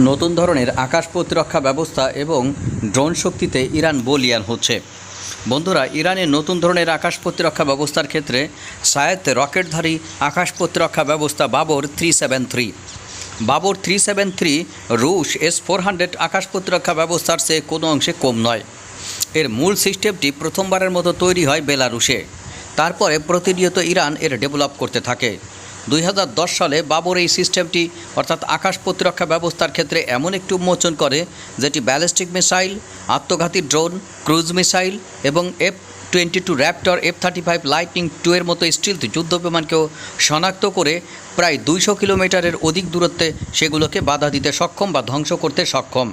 নতুন ধরনের আকাশ প্রতিরক্ষা ব্যবস্থা এবং ড্রোন শক্তিতে ইরান বলিয়ান হচ্ছে। বন্ধুরা ইরানের নতুন ধরনের আকাশ প্রতিরক্ষা ব্যবস্থার ক্ষেত্রে সায়েত রকেটধারী আকাশ প্রতিরক্ষা ব্যবস্থা Babur three seven three. Babur three seven three রুশ এস ফোর হান্ড্রেড আকাশ প্রতিরক্ষা ব্যবস্থার চেয়ে কোনো অংশে কম নয়। এর মূল সিস্টেমটি প্রথমবারের মতো তৈরি হয় বেলারুশে। তারপরে প্রতিনিয়ত ইরান এর ডেভেলপ করতে থাকে। দুই হাজার দশ সালে বাবর এই সিস্টেমটি, অর্থাৎ আকাশ প্রতিরক্ষা ব্যবস্থার ক্ষেত্রে এমন একটি উন্মোচন করে, যেটি ব্যালিস্টিক মিসাইল, আত্মঘাতী ড্রোন, ক্রুজ মিসাইল এবং F twenty two raptor, F thirty five lightning two এর মতো স্টিলথ যুদ্ধ বিমানকেও শনাক্ত করে প্রায় দুইশো কিলোমিটারের অধিক দূরত্বে সেগুলোকে বাধা দিতে সক্ষম বা ধ্বংস করতে সক্ষম।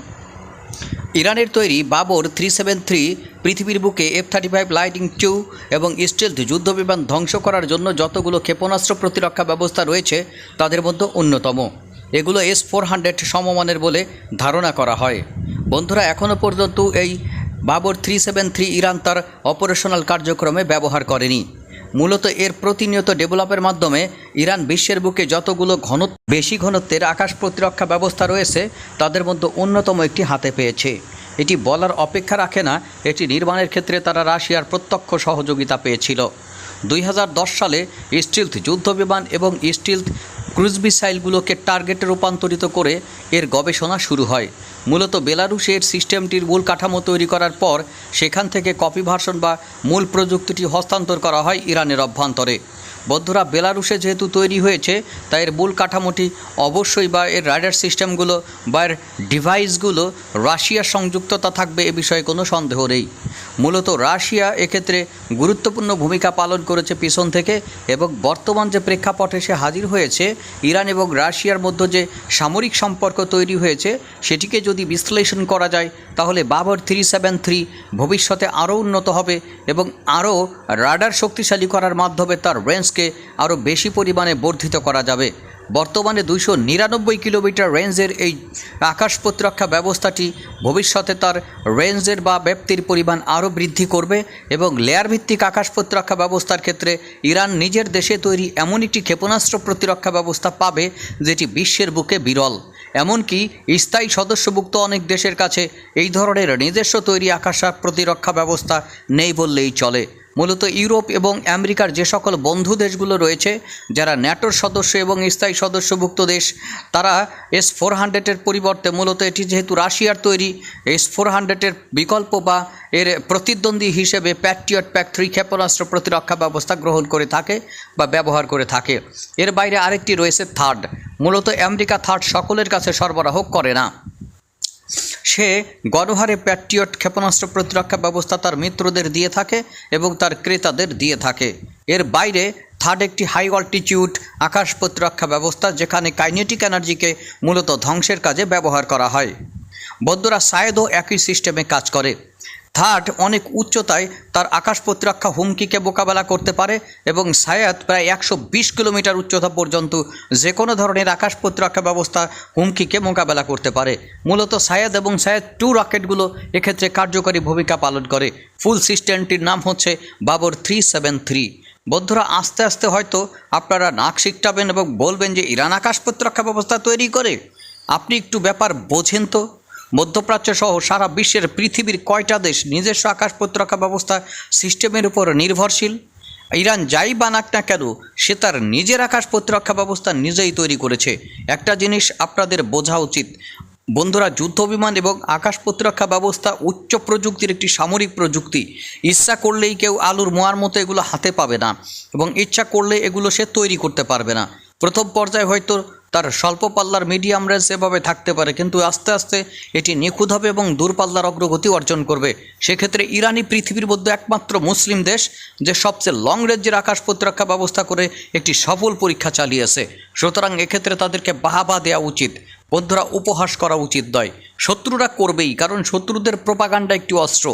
ইরানের তৈরি বাবর থ্রি সেভেন থ্রি পৃথিবীর বুকে F thirty five lighting two এবং স্টিলথ যুদ্ধবিমান ধ্বংস করার জন্য যতগুলো ক্ষেপণাস্ত্র প্রতিরক্ষা ব্যবস্থা রয়েছে, তাদের মধ্যে অন্যতম। এগুলো এস ফোর হান্ড্রেড সমমানের বলে ধারণা করা হয়। বন্ধুরা এখনও পর্যন্ত এই Babur three seven three Iran তার অপারেশনাল কার্যক্রমে ব্যবহার করেনি। মূলত এর প্রতিনিয়ত ডেভেলপের মাধ্যমে ইরান বিশ্বের বুকে যতগুলো ঘন বেশি ঘনত্বের আকাশ প্রতিরক্ষা ব্যবস্থা রয়েছে, তাদের মধ্যে অন্যতম একটি হাতে পেয়েছে। এটি বলার অপেক্ষা রাখে না, এটি নির্মাণের ক্ষেত্রে তারা রাশিয়ার প্রত্যক্ষ সহযোগিতা পেয়েছিল। দুই হাজার দশ সালে স্টিলথ যুদ্ধবিমান এবং স্টিলথ ক্রুজ মিসাইলগুলোকে টার্গেটে রূপান্তরিত করে এর গবেষণা শুরু হয়। মূলত বেলারুশের সিস্টেমটির মূল কাঠামো তৈরি করার পর সেখান থেকে কপি ভার্সন বা মূল প্রযুক্তিটি হস্তান্তর করা হয় ইরানের অভ্যন্তরে। বন্ধুরা, বেলারুশে যেহেতু তৈরি হয়েছে, তাই এর মূল কাঠামোটি অবশ্যই বা এর রাডার সিস্টেমগুলো বা এর ডিভাইসগুলো রাশিয়ার সংযুক্ততা থাকবে এ বিষয়ে কোনো সন্দেহ নেই। মূলত রাশিয়া এক্ষেত্রে গুরুত্বপূর্ণ ভূমিকা পালন করেছে পিছন থেকে এবং বর্তমান যে প্রেক্ষাপটে সে হাজির হয়েছে, ইরান এবং রাশিয়ার মধ্যে যে সামরিক সম্পর্ক তৈরি হয়েছে, সেটিকে যদি বিশ্লেষণ করা যায়, তাহলে বাবর থ্রি সেভেন থ্রি ভবিষ্যতে আরও উন্নত হবে এবং আরও রাডার শক্তিশালী করার মাধ্যমে তার রেঞ্জকে আরও বেশি পরিমাণে বর্ধিত করা যাবে। বর্তমানে দুইশো নিরানব্বই কিলোমিটার রেঞ্জের এই আকাশ প্রতিরক্ষা ব্যবস্থাটি ভবিষ্যতে তার রেঞ্জের বা ব্যাপ্তির পরিমাণ আরও বৃদ্ধি করবে এবং লেয়ার ভিত্তিক আকাশ প্রতিরক্ষা ব্যবস্থার ক্ষেত্রে ইরান নিজের দেশে তৈরি এমন একটি ক্ষেপণাস্ত্র প্রতিরক্ষা ব্যবস্থা পাবে যেটি বিশ্বের বুকে বিরল। এমনকি স্থায়ী সদস্যভুক্ত অনেক দেশের কাছে এই ধরনের নিজস্ব তৈরি আকাশ প্রতিরক্ষা ব্যবস্থা নেই বললেই চলে। মূলত ইউরোপ এবং আমেরিকার যে সকল বন্ধু দেশগুলো রয়েছে, যারা ন্যাটোর সদস্য এবং স্থায়ী সদস্যভুক্ত দেশ, তারা এস ফোর হান্ড্রেডের পরিবর্তে মূলত এটি যেহেতু রাশিয়ার তৈরি এস ফোর হান্ড্রেডের বিকল্প বা এর প্রতিদ্বন্দ্বী হিসেবে প্যাট্রিয়ট প্যাক থ্রি ক্ষেপণাস্ত্র প্রতিরক্ষা ব্যবস্থা গ্রহণ করে থাকে বা ব্যবহার করে থাকে। এর বাইরে আরেকটি রয়েছে থার্ড মূলত আমেরিকা থার্ড সকলের কাছে সরবরাহ করে না। সে গণহারে প্যাট্রিয়ট ক্ষেপণাস্ত্র প্রতিরক্ষা ব্যবস্থা তার মিত্রদের দিয়ে থাকে এবং তার ক্রেতাদের দিয়ে থাকে। এর বাইরে থার্ড একটি হাই অল্টিটিউড আকাশ প্রতিরক্ষা ব্যবস্থা যেখানে কাইনেটিক এনার্জিকে মূলত ধ্বংসের কাজে ব্যবহার করা হয়। বন্ধুরা, সায়েদও একই সিস্টেমে কাজ করে। থার্ড অনেক উচ্চতায় তার আকাশ প্রতিরক্ষা হুমকিকে মোকাবেলা করতে পারে এবং সায়াদ প্রায় একশো বিশ কিলোমিটার উচ্চতা পর্যন্ত যে কোনো ধরনের আকাশ প্রতিরক্ষা ব্যবস্থা হুমকিকে মোকাবেলা করতে পারে। মূলত সায়াদ এবং সায়াদ টু রকেটগুলো এক্ষেত্রে কার্যকরী ভূমিকা পালন করে। ফুল সিস্টেমটির নাম হচ্ছে বাবর থ্রি সেভেন থ্রি। বন্ধুরা, আস্তে আস্তে হয়তো আপনারা নাক শিখটাবেন এবং বলবেন যে ইরান আকাশ প্রতিরক্ষা ব্যবস্থা তৈরি করে। আপনি একটু ব্যাপার বোঝেন তো। মধ্যপ্রাচ্য সহ সারা বিশ্বের পৃথিবীর কয়টা দেশ নিজস্ব আকাশ প্রতিরক্ষা ব্যবস্থা সিস্টেমের উপর নির্ভরশীল? ইরান যাই বানাক না কেন, সে তার নিজের আকাশ প্রতিরক্ষা ব্যবস্থা নিজেই তৈরি করেছে। একটা জিনিস আপনাদের বোঝা উচিত। বন্ধুরা, যুদ্ধ বিমান এবং আকাশ প্রতিরক্ষা ব্যবস্থা উচ্চ প্রযুক্তির একটি সামরিক প্রযুক্তি। ইচ্ছা করলেই কেউ আলুর মোয়ার মতো এগুলো হাতে পাবে না এবং ইচ্ছা করলে এগুলো সে তৈরি করতে পারবে না। প্রথম পর্যায়ে হয়তো তার স্বল্প পাল্লার মিডিয়াম রেঞ্জ সেভাবে থাকতে পারে, কিন্তু আস্তে আস্তে এটি নিখুঁত হবে এবং দূরপাল্লার অগ্রগতি অর্জন করবে। সেক্ষেত্রে ইরানি পৃথিবীর মধ্যে একমাত্র মুসলিম দেশ, যে সবচেয়ে লং রেঞ্জের আকাশ প্রতিরক্ষা ব্যবস্থা করে একটি সফল পরীক্ষা চালিয়েছে। সুতরাং এক্ষেত্রে তাদেরকে বাহাবা দেওয়া উচিত। বন্ধুরা, উপহাস করা উচিত নয়। শত্রুরা করবেই, কারণ শত্রুদের প্রপাগান্ডা একটি অস্ত্র।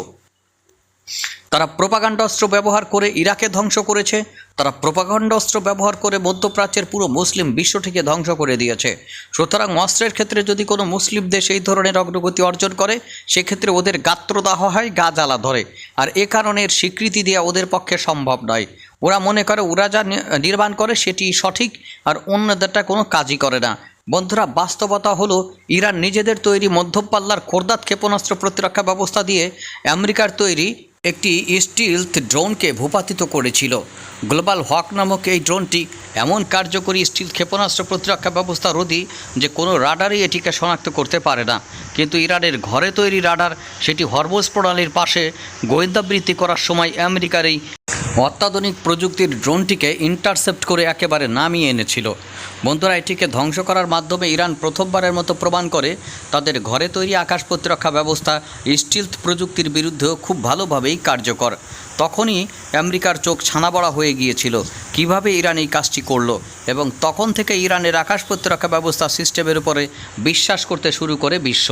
তারা প্রপাগান্ডা অস্ত্র ব্যবহার করে ইরাকে ধ্বংস করেছে। তারা প্রপাগান্ডা অস্ত্র ব্যবহার করে মধ্যপ্রাচ্যের পুরো মুসলিম বিশ্বটিকে ধ্বংস করে দিয়েছে। সুতরাং অস্ত্রের ক্ষেত্রে যদি কোনো মুসলিম দেশ এই ধরনের অগ্রগতি অর্জন করে, সেক্ষেত্রে ওদের গাত্রদাহ হয়, গা জ্বালা ধরে। আর এ কারণে এর স্বীকৃতি দেওয়া ওদের পক্ষে সম্ভব নয়। ওরা মনে করে, ওরা যা নির্মাণ করে সেটি সঠিক, আর অন্যদেরটা কোনো কাজই করে না। বন্ধুরা, বাস্তবতা হলো, ইরান নিজেদের তৈরি মধ্যপাল্লার কোরদাত ক্ষেপণাস্ত্র প্রতিরক্ষা ব্যবস্থা দিয়ে আমেরিকার তৈরি একটি স্টিলথ ড্রোনকে ভূপাতিত করেছিল। গ্লোবাল হক নামক এই ড্রোনটি এমন কার্যকরী স্টিল ক্ষেপণাস্ত্র প্রতিরক্ষা ব্যবস্থা রোধী যে কোনো রাডারই এটিকে শনাক্ত করতে পারে না। কিন্তু ইরানের ঘরে তৈরি রাডার, সেটি হরবোজ প্রণালীর পাশে গোয়েন্দাবৃত্তি করার সময় আমেরিকার এই অত্যাধুনিক প্রযুক্তির ড্রোনটিকে ইন্টারসেপ্ট করে একেবারে নামিয়ে এনেছিল। বন্ধুরা, এটিকে ধ্বংস করার মাধ্যমে ইরান প্রথমবারের মতো প্রমাণ করে তাদের ঘরে তৈরি আকাশ প্রতিরক্ষা ব্যবস্থা স্টিলথ প্রযুক্তির বিরুদ্ধেও খুব ভালোভাবেই কার্যকর। তখনই আমেরিকার চোখ ছানাবড়া হয়ে গিয়েছিল। কীভাবে ইরান এই কাজটি করল এবং তখন থেকে ইরানের আকাশ প্রতিরক্ষা ব্যবস্থা সিস্টেমের উপরে বিশ্বাস করতে শুরু করে বিশ্ব।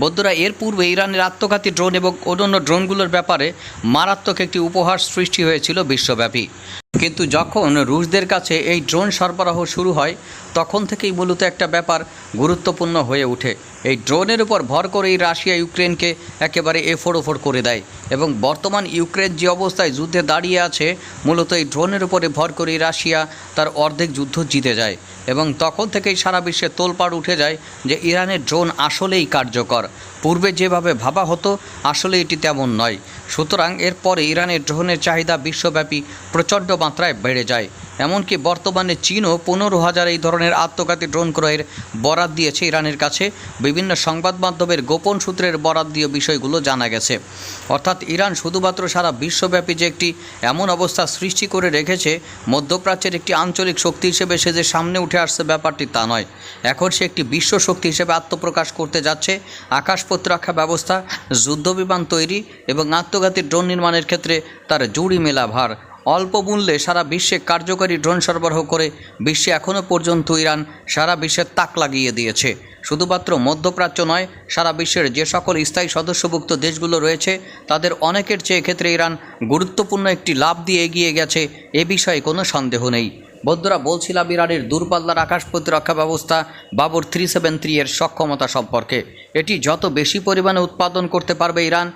বন্ধুরা, এর পূর্বে ইরানের আত্মঘাতী ড্রোন এবং অন্যান্য ড্রোনগুলোর ব্যাপারে মারাত্মক একটি উপহার সৃষ্টি হয়েছিল বিশ্বব্যাপী। কিন্তু যখন রুশদের কাছে এই ড্রোন সরবরাহ শুরু হয়, তখন থেকেই মূলত একটা ব্যাপার গুরুত্বপূর্ণ হয়ে ওঠে। এই ড্রোনের উপর ভর করেই রাশিয়া ইউক্রেনকে একেবারে এফোড় ওফোড় করে দেয় এবং বর্তমান ইউক্রেন যে অবস্থায় যুদ্ধে দাঁড়িয়ে আছে, মূলত এই ড্রোনের উপরে ভর করেই রাশিয়া তার অর্ধেক যুদ্ধ জিতে যায় এবং তখন থেকেই সারা বিশ্বে তোলপাড় উঠে যায় যে ইরানের ড্রোন আসলেই কার্যকর। পূর্বে যেভাবে ভাবা হতো, আসলে এটি তেমন নয়। সুতরাং এরপরে ইরানের ড্রোনের চাহিদা বিশ্বব্যাপী প্রচণ্ড মাত্রায় বেড়ে যায়। এমনকি বর্তমানে চীনও পনেরো হাজার এই ধরনের আত্মঘাতী ড্রোন ক্রয়ের বরাত দিয়েছে ইরানের কাছে। বিভিন্ন সংবাদ মাধ্যমের গোপন সূত্রের বরাদ দিয়ে বিষয়গুলো জানা গেছে। অর্থাৎ ইরান শুধুমাত্র সারা বিশ্বব্যাপী যে একটি এমন অবস্থা সৃষ্টি করে রেখেছে, মধ্যপ্রাচ্যের একটি আঞ্চলিক শক্তি হিসেবে সে যে সামনে উঠে আসছে ব্যাপারটি তা নয়। এখন সে একটি বিশ্ব শক্তি হিসেবে আত্মপ্রকাশ করতে যাচ্ছে। আকাশ প্রতিরক্ষা ব্যবস্থা, যুদ্ধবিমান তৈরি এবং আত্মঘাতী ড্রোন নির্মাণের ক্ষেত্রে তার জুড়ি মেলা ভার অল্প মূল্যে সারা বিশ্বে কার্যকরী ড্রোন সরবরাহ করে বিশ্বে এখনও পর্যন্ত ইরান সারা বিশ্বের তাক লাগিয়ে দিয়েছে। শুধুমাত্র মধ্যপ্রাচ্য নয়, সারা বিশ্বের যে সকল স্থায়ী সদস্যভুক্ত দেশগুলো রয়েছে, তাদের অনেকের চেয়ে ক্ষেত্রে ইরান গুরুত্বপূর্ণ একটি লাভ দিয়ে এগিয়ে গেছে এ বিষয়ে কোনো সন্দেহ নেই। বন্ধুরা, বলছিলাম ইরানের দূরপাল্লার আকাশ প্রতিরক্ষা ব্যবস্থা বাবর থ্রি সেভেন থ্রি এর সক্ষমতা সম্পর্কে। এটি যত বেশি পরিমাণে উৎপাদন করতে পারবে ইরান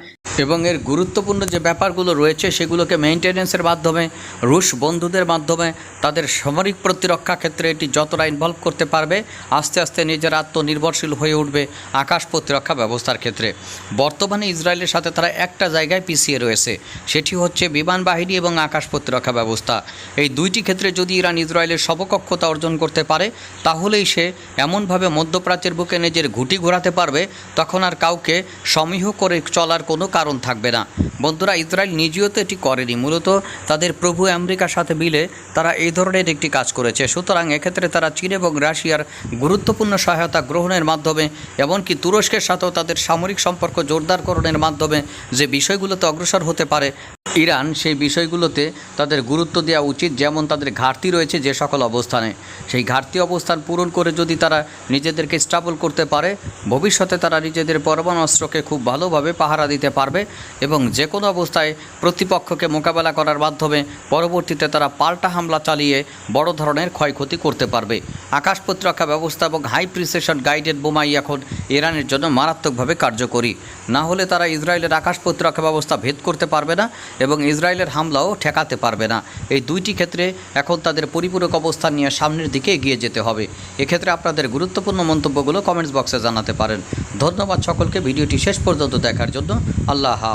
এবং এর গুরুত্বপূর্ণ যে ব্যাপারগুলো রয়েছে সেগুলোকে মেনটেনেন্সের মাধ্যমে, রুশ বন্ধুদের মাধ্যমে, তাদের সামরিক প্রতিরক্ষা ক্ষেত্রে এটি যতটা ইনভলভ করতে পারবে, আস্তে আস্তে নিজের আত্মনির্ভরশীল হয়ে উঠবে আকাশ প্রতিরক্ষা ব্যবস্থার ক্ষেত্রে। বর্তমানে ইসরায়েলের সাথে তারা একটা জায়গায় পিছিয়ে রয়েছে, সেটি হচ্ছে বিমান বাহিনী এবং আকাশ প্রতিরক্ষা ব্যবস্থা। এই দুইটি ক্ষেত্রে যদি ইরান ইসরায়েলের সমকক্ষতা অর্জন করতে পারে, তাহলেই সে এমনভাবে মধ্যপ্রাচ্যের বুকে নিজের ঘুটি ঘোরাতে পারবে, তখন আর কাউকে সমীহ করে চলার কোনো কারণ থাকবে না। বন্ধুরা, ইসরায়েল নিজেও তো এটি করেনি। মূলত তাদের প্রভু আমেরিকার সাথে মিলে তারা এই ধরনের একটি কাজ করেছে। সুতরাং এক্ষেত্রে তারা চীন এবং রাশিয়ার গুরুত্বপূর্ণ সহায়তা গ্রহণের মাধ্যমে, এমনকি তুরস্কের সাথেও তাদের সামরিক সম্পর্ক জোরদারকরণের মাধ্যমে যে বিষয়গুলোতে অগ্রসর হতে পারে ইরান সেই বিষয়গুলোতে তাদের গুরুত্ব দেওয়া উচিত, যেমন তাদের ঘাটতি রয়েছে যে সকল অবস্থানে। সেই ঘাটতি অবস্থান পূরণ করে যদি তারা নিজেদেরকে স্টাবল করতে পারে, ভবিষ্যতে তারা নিজেদের পরমাণু অস্ত্রকে খুব ভালোভাবে পাহারা দিতে পারবে এবং যে কোনো অবস্থায় প্রতিপক্ষকে মোকাবেলা করার মাধ্যমে পরবর্তীতে তারা পাল্টা হামলা চালিয়ে বড় ধরনের ক্ষয়ক্ষতি করতে পারবে। আকাশ প্রতিরক্ষা ব্যবস্থা এবং হাই প্রিসেশন গাইডেড বোমাই এখন ইরানের জন্য মারাত্মকভাবে কার্যকরী। না হলে তারা ইসরায়েলের আকাশ প্রতিরক্ষা ব্যবস্থা ভেদ করতে পারবে না এবং ইসরায়েলের হামলাও ঠেকাতে পারবে না। এই দুইটি ক্ষেত্রে এখন তাদের পরিপূরক অবস্থান নিয়ে সামনের দিকে এগিয়ে যেতে হবে। এক্ষেত্রে আপনাদের গুরুত্বপূর্ণ মন্তব্যগুলো কমেন্টস বক্সে জানাতে পারেন। ধন্যবাদ সকলকে। ভিডিওটি শেষ পর্যন্ত দেখার জন্য আল্লাহ।